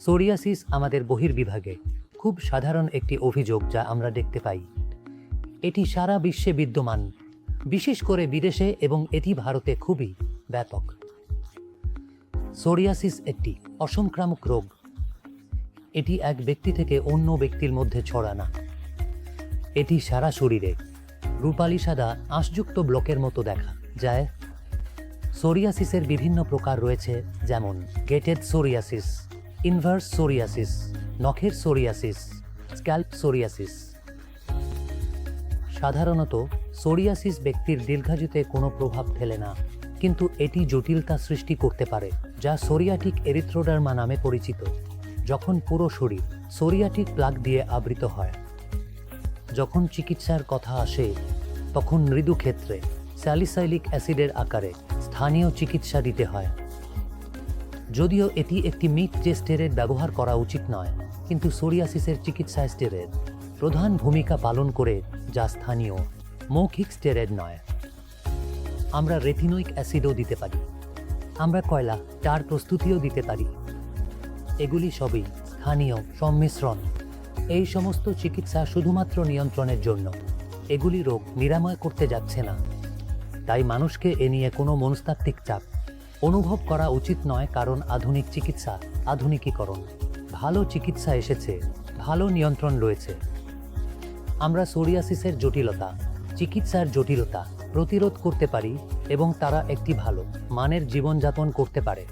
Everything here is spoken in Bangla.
সোরিয়াসিস আমাদের বহির্বিভাগে খুব সাধারণ একটি অভিযোগ যা আমরা দেখতে পাই। এটি সারা বিশ্বে বিদ্যমান, বিশেষ করে বিদেশে এবং এটি ভারতে খুবই ব্যাপক। সোরিয়াসিস একটি অসংক্রামক রোগ। এটি এক ব্যক্তি থেকে অন্য ব্যক্তির মধ্যে ছড়ানা। এটি সারা শরীরে রূপালি সাদা আঁশযুক্ত ব্লকের মতো দেখা যায়। সোরিয়াসিসের বিভিন্ন প্রকার রয়েছে, যেমন গেটেড সোরিয়াসিস ইনভার্স সোরিয়াসিস নখের সোরিয়াসিস স্ক্যাল্প সোরিয়াসিস সাধারণত সোরিয়াসিস ব্যক্তির দীর্ঘায়ুতে কোনো প্রভাব ফেলে না, কিন্তু এটি জটিলতা সৃষ্টি করতে পারে, যা সোরিয়াটিক এরিথ্রোডার্মা নামে পরিচিত, যখন পুরো শরীর সোরিয়াটিক প্লাগ দিয়ে আবৃত হয়। যখন চিকিৎসার কথা আসে, তখন মৃদু ক্ষেত্রে স্যালিসাইলিক অ্যাসিডের আকারে স্থানীয় চিকিৎসা দিতে হয়। যদিও এটি একটি মিট যে স্টেরয়েড ব্যবহার করা উচিত নয়, কিন্তু সোরিয়াসিসের চিকিৎসায় স্টেরয়েড। প্রধান ভূমিকা পালন করে যা স্থানীয়। মৌখিক স্টেরয়েড নয়। আমরা রেথিনোইক অ্যাসিডও দিতে পারি। আমরা কয়লা টার প্রস্তুতিও দিতে পারি। এগুলি সবই স্থানীয় সংমিশ্রণ এই সমস্ত চিকিৎসা শুধুমাত্র নিয়ন্ত্রণের জন্য। এগুলি রোগ নিরাময় করতে যাচ্ছে না। তাই মানুষকে এ নিয়ে কোনো মনস্তাত্ত্বিক চাপ অনুভব করা উচিত নয় কারণ আধুনিক চিকিৎসা, আধুনিকীকরণ। ভালো চিকিৎসা এসেছে, ভালো নিয়ন্ত্রণ রয়েছে। আমরা সোরিয়াসিসের জটিলতা, চিকিৎসার জটিলতা প্রতিরোধ করতে পারি এবং তারা একটি ভালো, মানের জীবনযাপন করতে পারে।